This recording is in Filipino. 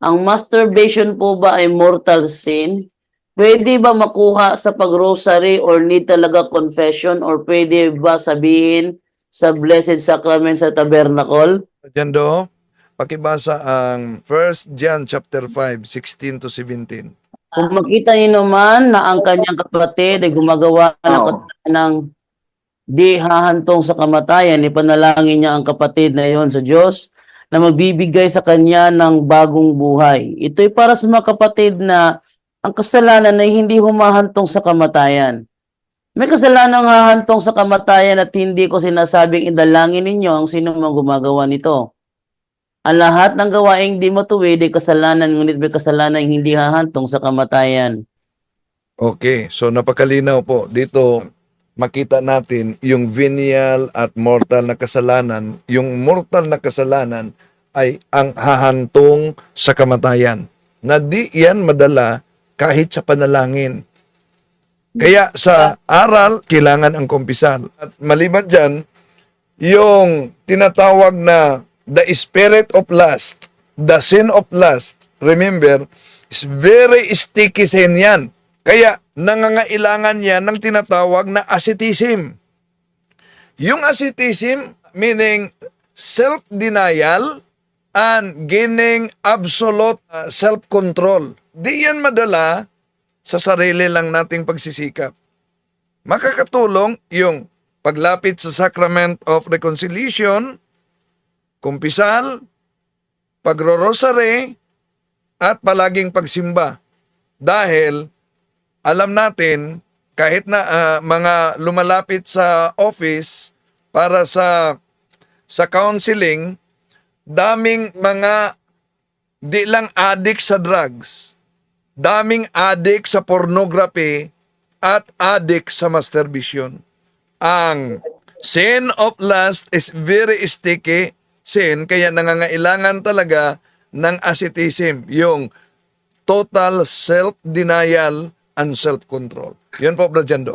ang masturbation po ba ay mortal sin? Pwede ba makuha sa pag-rosary or need talaga confession or pwede ba sabihin sa Blessed Sacrament sa Tabernacle? Diyan do, pakibasa ang 1 John chapter 5, 16 to 17. Kung makita niyo naman na ang kanyang kapatid ay gumagawa ng kasalanan ng di hahantong sa kamatayan, ipanalangin niya ang kapatid na iyon sa Diyos na magbibigay sa kanya ng bagong buhay. Ito'y para sa mga kapatid na ang kasalanan ay hindi humahantong sa kamatayan. May kasalanan hahantong sa kamatayan at hindi ko sinasabing idalangin ninyo ang sino mang gumagawa nito. Ang lahat ng gawaing di matuwid ay kasalanan, ngunit may kasalanan hindi hahantong sa kamatayan. Okay, so napakalinaw po. Dito makita natin yung venial at mortal na kasalanan. Yung mortal na kasalanan ay ang hahantong sa kamatayan. Na di yan madala kahit sa panalangin. Kaya sa aral, kailangan ang kumpisal. At maliban dyan, yung tinatawag na the spirit of lust, the sin of lust, remember, is very sticky sin yan. Kaya nangangailangan yan ng tinatawag na asceticism. Yung asceticism, meaning self-denial and gaining absolute uh, self-control. Di yan madala sa sarili lang nating pagsisikap. Makakatulong yung paglapit sa Sacrament of Reconciliation, kumpisal, pagro-rosary, at palaging pagsimba. Dahil alam natin, kahit na ah, mga lumalapit sa office para sa sa counseling, daming mga di lang addict sa drugs, daming addict sa pornography at addict sa masturbation. Ang sin of lust is very sticky sin kaya nangangailangan talaga ng asceticism, yung total self-denial and self-control. Yun po, Brad Jando.